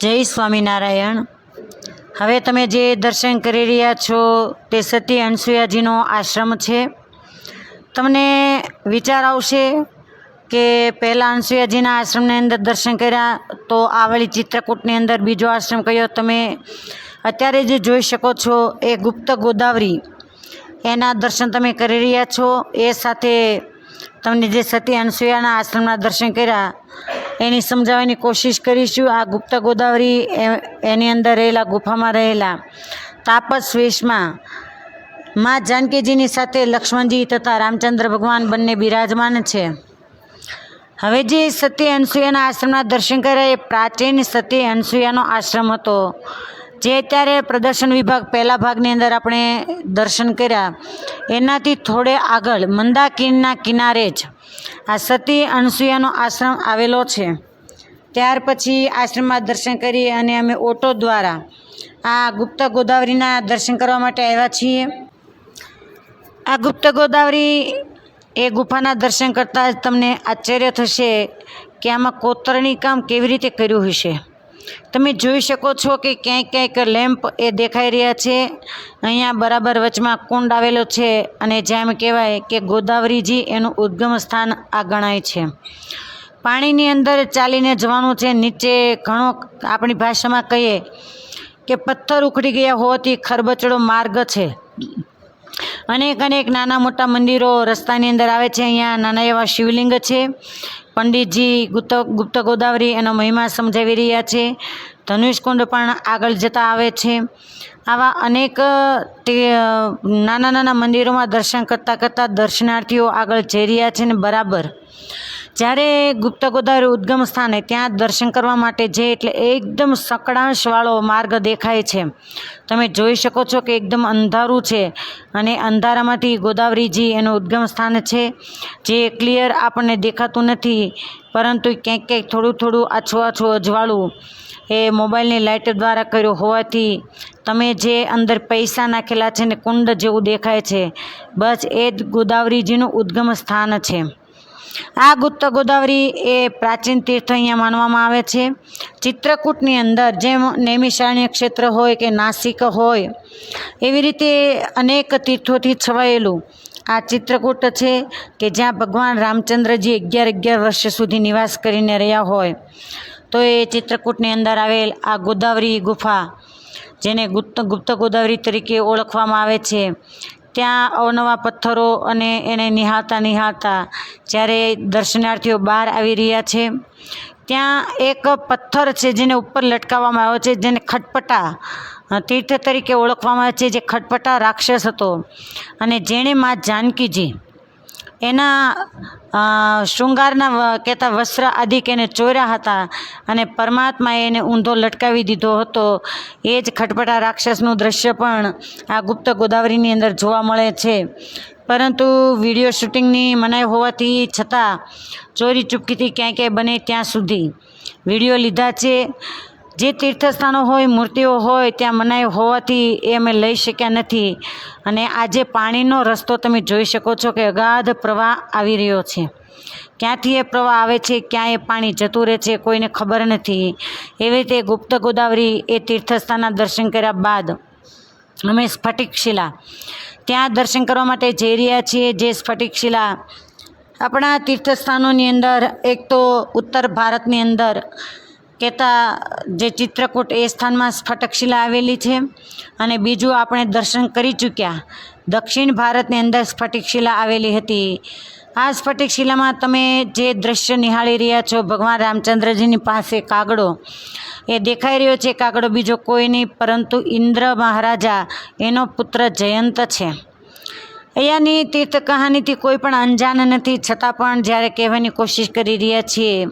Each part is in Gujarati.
જય સ્વામિનારાયણ. હવે તમે જે દર્શન કરી રહ્યા છો તે સતી અનસુયાજીનો આશ્રમ છે. તમને વિચાર આવશે કે પહેલાં અનસુયાજીના આશ્રમની અંદર દર્શન કર્યા તો આ ચિત્રકૂટની અંદર બીજો આશ્રમ કયો તમે? અત્યારે જે જોઈ શકો છો એ ગુપ્ત ગોદાવરી. એના દર્શન તમે કરી રહ્યા છો. એ સાથે તમને જે સતી અનસુયાના આશ્રમના દર્શન કર્યા એની સમજાવવાની કોશિશ કરીશું. આ ગુપ્ત ગોદાવરી એની અંદર રહેલા ગુફામાં રહેલા તાપસ વેશમાં મા જાનકીજીની સાથે લક્ષ્મણજી તથા રામચંદ્ર ભગવાન બંને બિરાજમાન છે. હવે જે સતી અનસુયાના આશ્રમના દર્શન કર્યા એ પ્રાચીન સતી અનસુયાનો આશ્રમ હતો. જે અત્યારે પ્રદર્શન વિભાગ પહેલા ભાગની અંદર આપણે દર્શન કર્યા, એનાથી થોડે આગળ મંદાકીરના કિનારે જ આ સતી અનસુયાનો આશ્રમ આવેલો છે. ત્યાર પછી આશ્રમમાં દર્શન કરી અને અમે ઓટો દ્વારા આ ગુપ્ત ગોદાવરીના દર્શન કરવા માટે આવ્યા છીએ. આ ગુપ્ત ગોદાવરી એ ગુફાના દર્શન કરતાં જ તમને આશ્ચર્ય થશે કે આમાં કોતરણી કામ કેવી રીતે કર્યું હશે. તમે જોઈ શકો છો કે ક્યાંક ક્યાંક લેમ્પ એ દેખાઈ રહ્યા છે. અહીંયા બરાબર વચમાં કુંડ આવેલો છે અને જેમ કહેવાય કે ગોદાવરીજી એનું ઉદ્ગમ સ્થાન આ ગણાય છે. પાણીની અંદર ચાલીને જવાનું છે. નીચે ઘણો આપણી ભાષામાં કહીએ કે પથ્થર ઉખડી ગયા હોવાથી ખરબચડો માર્ગ છે. અનેક અનેક નાના મોટા મંદિરો રસ્તાની અંદર આવે છે. અહીંયા નાના એવા શિવલિંગ છે. પંડિતજી ગુપ્ત ગુપ્ત ગોદાવરી એનો મહિમા સમજાવી રહ્યા છે. ધનુષકુંડ પણ આગળ જતા આવે છે. આવા અનેક તે નાના નાના મંદિરોમાં દર્શન કરતાં કરતાં દર્શનાર્થીઓ આગળ જઈ રહ્યા છે ને બરાબર. જ્યારે ગુપ્ત ગોદાવરી ઉદ્ગમ સ્થાને ત્યાં દર્શન કરવા માટે જે એટલે એકદમ સકળાંશવાળો માર્ગ દેખાય છે. તમે જોઈ શકો છો કે એકદમ અંધારું છે અને અંધારામાંથી ગોદાવરીજી એનું ઉદ્ગમ સ્થાન છે, જે ક્લિયર આપણને દેખાતું નથી, પરંતુ ક્યાંક ક્યાંક થોડું થોડું આછું આછું અજવાળું એ મોબાઈલની લાઇટ દ્વારા કર્યું હોવાથી તમે જે અંદર પૈસા નાખેલા છે ને કુંડ જેવું દેખાય છે, બસ એ જ ગોદાવરીજીનું ઉદ્ગમ સ્થાન છે. આ ગુપ્ત ગોદાવરી એ પ્રાચીન તીર્થ અહીંયા માનવામાં આવે છે. ચિત્રકૂટની અંદર જેમ નૈમિષારણ્ય ક્ષેત્ર હોય કે નાસિક હોય, એવી રીતે અનેક તીર્થોથી છવાયેલું આ ચિત્રકૂટ છે કે જ્યાં ભગવાન રામચંદ્રજી અગિયાર અગિયાર વર્ષ સુધી નિવાસ કરીને રહ્યા હોય. તો એ ચિત્રકૂટની અંદર આવેલ આ ગોદાવરી ગુફા, જેને ગુપ્ત ગુપ્ત ગોદાવરી તરીકે ઓળખવામાં આવે છે. ત્યાં અવનવા પથ્થરો અને એને નિહાળતા નિહાળતા જ્યારે દર્શનાર્થીઓ બહાર આવી રહ્યા છે, ત્યાં એક પથ્થર છે જેને ઉપર લટકાવવામાં આવ્યો છે, જેને ખટપટા તીર્થ તરીકે ઓળખવામાં આવે છે, જે ખટપટા રાક્ષસ હતો. અને જેણે મા જાનકીજી એના શૃંગારના કહેતા વસ્ત્ર આદિક એને ચોર્યા હતા અને પરમાત્માએ એને ઊંધો લટકાવી દીધો હતો. એ જ ખટપટા રાક્ષસનું દ્રશ્ય પણ આ ગુપ્ત ગોદાવરીની અંદર જોવા મળે છે. પરંતુ વીડિયો શૂટિંગની મનાઈ હોવાથી છતાં ચોરી ચૂપકીથી ક્યાંય ક્યાંય બને ત્યાં સુધી. વીડિયો લીધા છે. જે તીર્થસ્થાનો હોય, મૂર્તિઓ હોય, ત્યાં મનાઈ હોવાથી એ અમે લઈ શક્યા નથી. અને આજે પાણીનો રસ્તો તમે જોઈ શકો છો કે અગાધ પ્રવાહ આવી રહ્યો છે. ક્યાંથી એ પ્રવાહ આવે છે, ક્યાં એ પાણી જતું રહે છે, કોઈને ખબર નથી. એવી રીતે ગુપ્ત ગોદાવરી એ તીર્થસ્થાનના દર્શન કર્યા બાદ અમે સ્ફટિક શિલા ત્યાં દર્શન કરવા માટે જઈ રહ્યા છીએ, જે સ્ફટિક શિલા આપણા તીર્થસ્થાનોની અંદર, એક તો ઉત્તર ભારતની અંદર કહેતા જે ચિત્રકૂટ એ સ્થાનમાં સ્ફટકશિલા આવેલી છે અને બીજું આપણે દર્શન કરી ચૂક્યા. દક્ષિણ ભારતની અંદર સ્ફટિકશિલા આવેલી હતી. આ સ્ફટિકશિલામાં તમે જે દ્રશ્ય નિહાળી રહ્યા છો, ભગવાન રામચંદ્રજીની પાસે કાગડો, એ દેખાઈ રહ્યો છે. કાગડો બીજો કોઈ નહીં, પરંતુ ઇન્દ્ર મહારાજા, એનો પુત્ર જયંત છે. અહીંયાની તીર્થ કહાનીથી કોઈ પણ અંજાન નથી. છતાં પણ જ્યારે કહેવાની કોશિશ કરી રહ્યા છીએ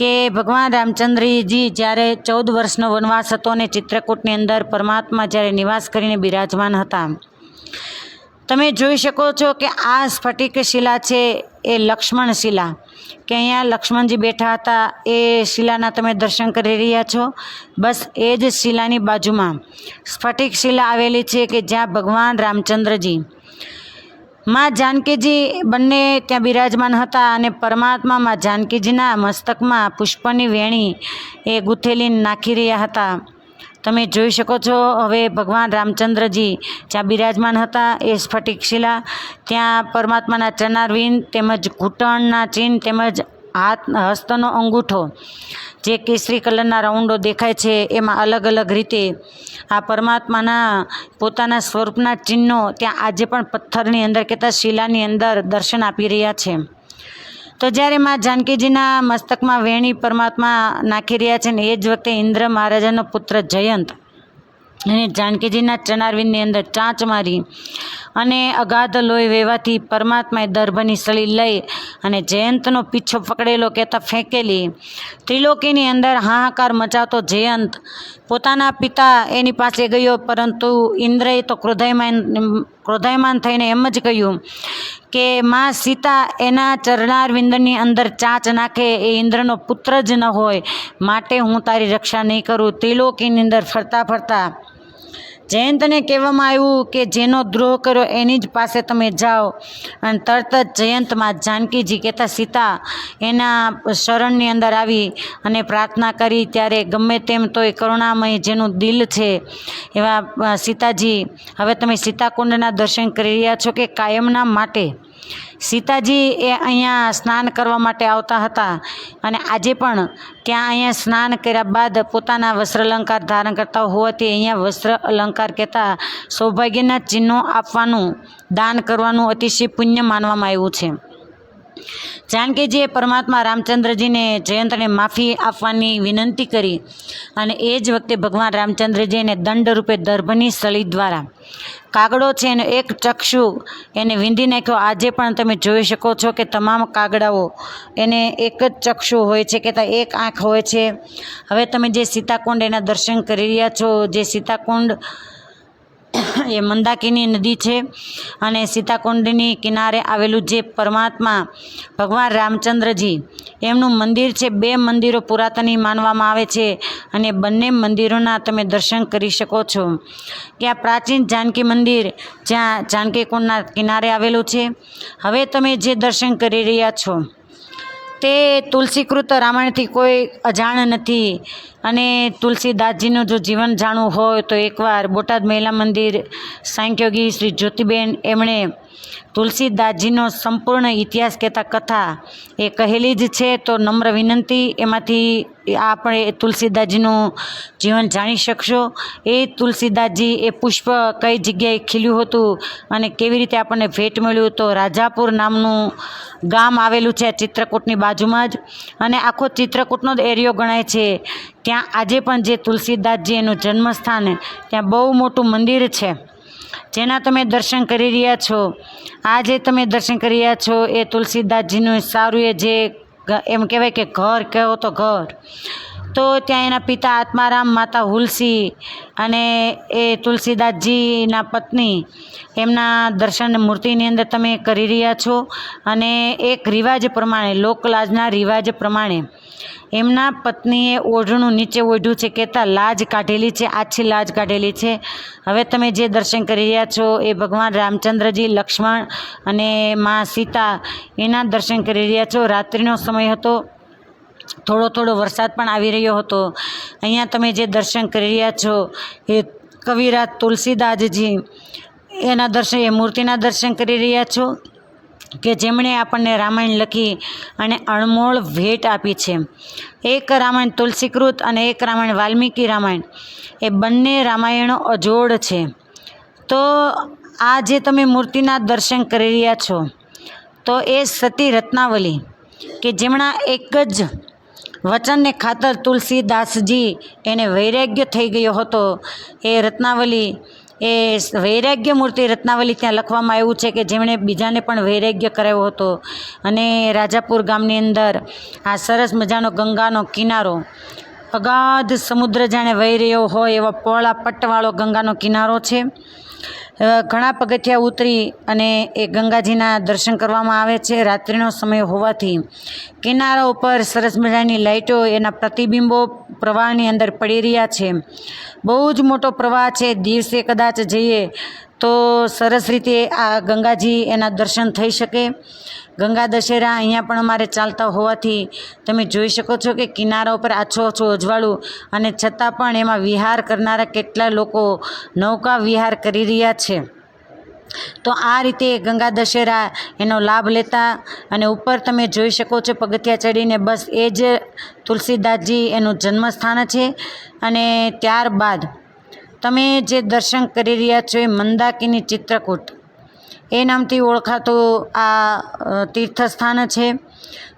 કે ભગવાન રામચંદ્રજી જ્યારે ચૌદ વર્ષનો વનવાસ હતો અને ચિત્રકૂટની અંદર પરમાત્મા જ્યારે નિવાસ કરીને બિરાજમાન હતા, તમે જોઈ શકો છો કે આ સ્ફટિક શિલા છે એ લક્ષ્મણ શિલા. કે અહીંયા લક્ષ્મણજી બેઠા હતા, એ શિલાના તમે દર્શન કરી રહ્યા છો. બસ એ જ શિલાની બાજુમાં સ્ફટિક શિલા આવેલી છે કે જ્યાં ભગવાન રામચંદ્રજી માં જાનકીજી બંને ત્યાં બિરાજમાન હતા અને પરમાત્મા માં જાનકીજીના મસ્તકમાં પુષ્પની વેણી એ ગૂંથેલી નાખી રહ્યા હતા. તમે જોઈ શકો છો, હવે ભગવાન રામચંદ્રજી જ્યાં બિરાજમાન હતા એ સ્ફટિક શિલા, ત્યાં પરમાત્માના ચરણારવિંદ તેમજ ઘૂંટણના ચિહ્ન તેમજ હાથ, હસ્તનો અંગૂઠો જે કેસરી કલરના રાઉન્ડો દેખાય છે, એમાં અલગ અલગ રીતે આ પરમાત્માના પોતાના સ્વરૂપના ચિહ્નો ત્યાં આજે પણ પથ્થરની અંદર કહેતા શિલાની અંદર દર્શન આપી રહ્યા છે. તો જ્યારે માં જાનકીજીના મસ્તકમાં વેણી પરમાત્મા નાખી રહ્યા છે ને એ જ વખતે ઇન્દ્ર મહારાજાનો પુત્ર જયંત અને જાનકીજીના ચરણારવિંદની અંદર ચાંચ મારી અને અગાધ લોહી વહેવાથી પરમાત્માએ દર્ભની સળી લઈ અને જયંતનો પીછો પકડેલો કહેતા ફેંકેલી. ત્રિલોકીની અંદર હાહાકાર મચાવતો જયંત પોતાના પિતા એની પાસે ગયો, પરંતુ ઇન્દ્રએ તો ક્રોધાયમાન ક્રોધાયમાન થઈને એમ જ કહ્યું કે, માં સીતા એના ચરણારવિંદની અંદર ચાંચ નાખે, એ ઇન્દ્રનો પુત્ર જ ન હોય. માટે હું તારી રક્ષા નહીં કરું. ત્રિલોકીની અંદર ફરતા ફરતા જયંતને કહેવામાં આવ્યું કે જેનો દ્રોહ કર્યો એની જ પાસે તમે જાઓ. અને તરત જ જયંતમાં જાનકીજી કહેતા, સીતા, એના શરણની અંદર આવી અને પ્રાર્થના કરી ત્યારે ગમે તેમ તો એ કરુણામય જેનું દિલ છે એવા, સીતાજી, હવે તમે સીતાકુંડના દર્શન કરી રહ્યા છો કે કાયમના માટે? સીતાજી એ અહીંયા સ્નાન કરવા માટે આવતા હતા અને આજે પણ ત્યાં અહીંયા સ્નાન કર્યા બાદ પોતાના વસ્ત્ર અલંકાર ધારણ કરતા હોવાથી અહીંયા વસ્ત્ર અલંકાર કહેતા સૌભાગ્યના ચિહ્નો આપવાનું, દાન કરવાનું અતિશય પુણ્ય માનવામાં આવ્યું છે. જાનકીજીએ પરમાત્મા રામચંદ્રજીને જયંતને માફી આપવાની વિનંતી કરી અને એ જ વખતે ભગવાન રામચંદ્રજીને દંડ રૂપે દર્ભની સળી દ્વારા કાગડો છે એનો એક ચક્ષુ એને વીંધી નાખ્યો. આજે પણ તમે જોઈ શકો છો કે તમામ કાગડાઓ એને એક જ ચક્ષુ હોય છે કે એક આંખ હોય છે. હવે તમે જે સીતાકુંડ એના દર્શન કરી રહ્યા છો, જે સીતાકુંડ એ મંદાકિની નદી છે અને સીતાકુંડની કિનારે આવેલું જે પરમાત્મા ભગવાન રામચંદ્રજી, એમનું મંદિર છે. બે મંદિરો પુરાતની માનવામાં આવે છે અને બંને મંદિરોના તમે દર્શન કરી શકો છો. આ પ્રાચીન જાનકી મંદિર જ્યાં જાનકી કુંડના કિનારે આવેલું છે. હવે તમે જે દર્શન કરી રહ્યા છો, તે તુલસીકૃત રામાયણથી કોઈ અજાણ નથી. અને તુલસીદાસજીનું જો જીવન જાણવું હોય તો એકવાર બોટાદ મહિલા મંદિર સાંખ્યોગી શ્રી જ્યોતિબેન એમણે તુલસીદાસજીનો સંપૂર્ણ ઇતિહાસ કહેતા કથા એ કહેલી જ છે. તો નમ્ર વિનંતી, એમાંથી આપણે તુલસીદાસજીનું જીવન જાણી શકશો. એ તુલસીદાસજી એ પુષ્પ કઈ જગ્યાએ ખીલ્યું હતું અને કેવી રીતે આપણને ભેટ મળ્યું તો રાજાપુર નામનું ગામ આવેલું છે ચિત્રકૂટની બાજુમાં જ. અને આખો ચિત્રકૂટનો જ એરિયો ગણાય છે. ત્યાં આજે પણ જે તુલસીદાસજી એનું જન્મસ્થાન ત્યાં બહુ મોટું મંદિર છે. જેના તમે દર્શન કરી રહ્યા છો, આ જે તમે દર્શન કરી રહ્યા છો, એ તુલસીદાસજીનું સારું એ જે એમ કહેવાય કે ઘર કહો તો ઘર. તો ત્યાં એના પિતા આત્મારામ માતા હુલસી અને એ તુલસીદાસજીના પત્ની, એમના દર્શન મૂર્તિની અંદર તમે કરી રહ્યા છો. અને એક રિવાજ પ્રમાણે, લોકલાજના રિવાજ પ્રમાણે એમના પત્નીએ ઓઢણું નીચે ઓઢ્યું છે, કહેતા લાજ કાઢેલી છે, આછી લાજ કાઢેલી છે. હવે તમે જે દર્શન કરી રહ્યા છો એ ભગવાન રામચંદ્રજી, લક્ષ્મણ અને મા સીતા એના દર્શન કરી રહ્યા છો. રાત્રિનો સમય હતો, થોડો થોડો વરસાદ પણ આવી રહ્યો હતો. અહીંયા તમે જે દર્શન કરી રહ્યા છો એ કવિરાજ તુલસીદાસજી એના દર્શન, એ મૂર્તિના દર્શન કરી રહ્યા છો. કે જેમણે આપણને રામાયણ લખી અને અણમોલ ભેટ આપી છે. એક રામાયણ તુલસીકૃત અને એક રામાયણ વાલ્મીકી રામાયણ. એ બંને રામાયણો અજોડ છે. તો આ જે તમે મૂર્તિના દર્શન કરી રહ્યા છો, તો એ સતી રત્નાવલી, કે જેમના એક જ વચનને ખાતર તુલસીદાસજી એને વૈરાગ્ય થઈ ગયો હતો, એ રત્નાવલી એ વૈરાગ્ય મૂર્તિ રત્નાવલી ત્યાં લખવામાં આવ્યું છે કે જેમણે બીજાને પણ વૈરાગ્ય કરાવ્યો હતો. અને રાજાપુર ગામની અંદર આ સરસ મજાનો ગંગાનો કિનારો, અગાધ સમુદ્ર જાણે વહી રહ્યો હોય એવો પહોળા પટ્ટવાળો ગંગાનો કિનારો છે. ઘણા પગથિયા ઉતરી અને એ ગંગાજીના દર્શન કરવામાં આવે છે. રાત્રિનો સમય હોવાથી કિનારા ઉપર સરસ મજાની લાઇટો એના પ્રતિબિંબો પ્રવાહની અંદર પડી રહ્યા છે. બહુ જ મોટો પ્રવાહ છે. દિવસે કદાચ જઈએ તો સરસ રીતે આ ગંગાજી એના દર્શન થઈ શકે. ગંગા દશેરા અહીંયા પણ અમારે ચાલતા હોવાથી તમે જોઈ શકો છો કે કિનારા ઉપર આછો આછું અજવાળું અને છતાં પણ એમાં વિહાર કરનારા કેટલા લોકો નૌકા વિહાર કરી રહ્યા છે. તો આ રીતે ગંગા દશેરા એનો લાભ લેતા અને ઉપર તમે જોઈ શકો છો પગથિયા ચડીને બસ એ જ તુલસીદાસજી એનું જન્મસ્થાન છે અને ત્યારબાદ તમે જે દર્શન કરી રહ્યા છો એ મંદાકિની ચિત્રકૂટ. એ નામથી ઓળખાતું આ તીર્થસ્થાન છે.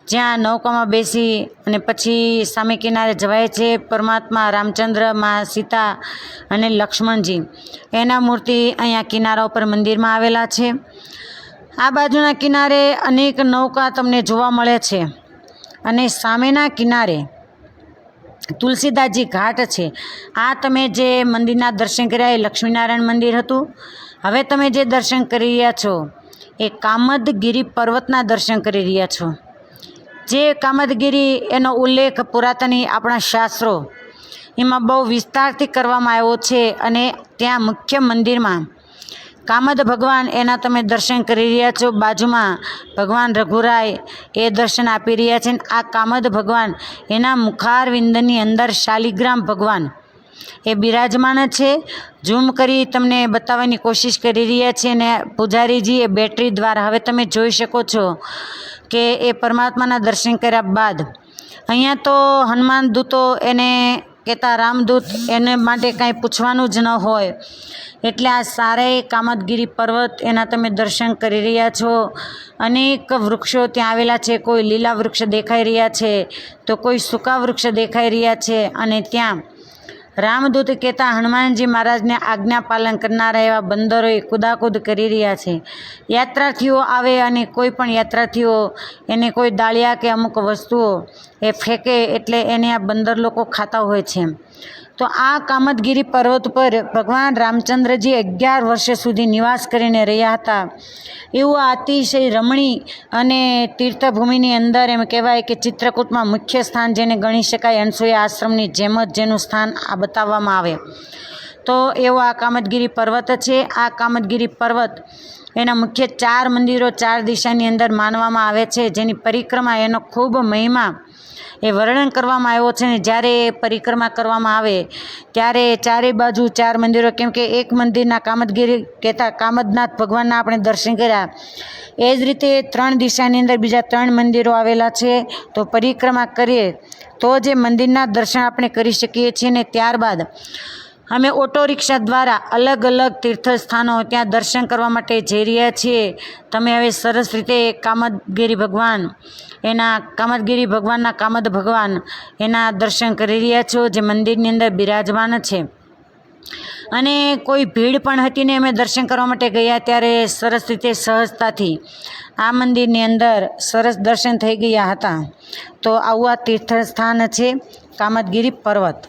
જ્યાં નૌકામાં બેસી અને પછી સામે કિનારે જવાય છે પરમાત્મા, રામચંદ્ર મા સીતા અને લક્ષ્મણજી. એના મૂર્તિ અહીંયા કિનારા ઉપર મંદિરમાં આવેલા છે. આ બાજુના કિનારે અનેક નૌકા તમને જોવા મળે છે. અને સામેના કિનારે તુલસીદાસજી ઘાટ છે. આ તમે જે મંદિરના દર્શન કર્યા એ લક્ષ્મીનારાયણ મંદિર હતું. હવે તમે જે દર્શન કરી રહ્યા છો એ કામદગીરી પર્વતના દર્શન કરી રહ્યા છો. જે કામદગીરી એનો ઉલ્લેખ પુરાતની આપણા શાસ્ત્રો એમાં બહુ વિસ્તારથી કરવામાં આવ્યો છે અને ત્યાં મુખ્ય મંદિરમાં કામદ ભગવાન એના તમે દર્શન કરી રહ્યા છો. બાજુમાં ભગવાન રઘુરાય એ દર્શન આપી રહ્યા છે. આ કામદ ભગવાન એના મુખારવિંદની અંદર શાલિગ્રામ ભગવાન એ બિરાજમાન છે. ઝૂમ કરી તમને બતાવવાની કોશિશ કરી રહ્યા છે અને પૂજારીજી એ બેટરી દ્વારા હવે તમે જોઈ શકો છો કે એ પરમાત્માના દર્શન કર્યા બાદ અહીંયા તો હનુમાન દૂતો એને કહેતા રામદૂત એને માટે કાંઈ પૂછવાનું જ ન હોય. એટલે આ સારાય કામતગીરી પર્વત એના તમે દર્શન કરી રહ્યા છો. અનેક વૃક્ષો ત્યાં આવેલા છે. કોઈ લીલા વૃક્ષ દેખાઈ રહ્યા છે. તો કોઈ સૂકા વૃક્ષ દેખાઈ રહ્યા છે. અને ત્યાં રામદૂત કહેતા, હનુમાનજી મહારાજને આજ્ઞા પાલન કરનારા એવા બંદરોએ કુદાકુદ કરી રહ્યા છે. યાત્રાર્થીઓ આવે અને કોઈ પણ યાત્રાર્થીઓ, એને કોઈ દાળિયા કે અમુક વસ્તુઓ એ ફેંકે એટલે એને આ બંદર લોકો ખાતા હોય છે. તો આ કામતગીરી પર્વત પર ભગવાન રામચંદ્રજી અગિયાર વર્ષ સુધી નિવાસ કરીને રહ્યા હતા. એવું અતિશય રમણી અને તીર્થભૂમિની અંદર એમ કહેવાય કે ચિત્રકૂટમાં મુખ્ય સ્થાન જેને ગણી શકાય અનસુયા આશ્રમની જેમ જ જેનું સ્થાન આ બતાવવામાં આવે. તો એવો આ કામતગીરી પર્વત છે. આ કામતગીરી પર્વત એના મુખ્ય ચાર મંદિરો ચાર દિશાની અંદર માનવામાં આવે છે. જેની પરિક્રમા એનો ખૂબ મહિમા એ વર્ણન કરવામાં આવ્યો છે ને જ્યારે પરિક્રમા કરવામાં આવે, ત્યારે ચારે બાજુ ચાર મંદિરો, કેમ કે એક મંદિરના કામદગીરી કહેતા કામદનાથ ભગવાનના આપણે દર્શન કર્યા. એ જ રીતે ત્રણ દિશાની અંદર બીજા ત્રણ મંદિરો આવેલા છે, તો પરિક્રમા કરીએ, તો જે મંદિરના દર્શન આપણે કરી શકીએ છીએ ને ત્યારબાદ અમે ઓટો રિક્ષા દ્વારા અલગ અલગ તીર્થસ્થાનો ત્યાં દર્શન કરવા માટે જઈ રહ્યા છીએ. તમે હવે સરસ રીતે કામદગીરી ભગવાન, એના કામદગીરી ભગવાનના કામદ ભગવાન, એના દર્શન કરી રહ્યા છો જે મંદિરની અંદર બિરાજમાન છે. અને કોઈ ભીડ પણ હતી ને અમે દર્શન કરવા માટે ગયા ત્યારે સરસ રીતે સહજતાથી આ મંદિરની અંદર સરસ દર્શન થઈ ગયા હતા. તો આવું આ તીર્થસ્થાન છે કામદગીરી પર્વત.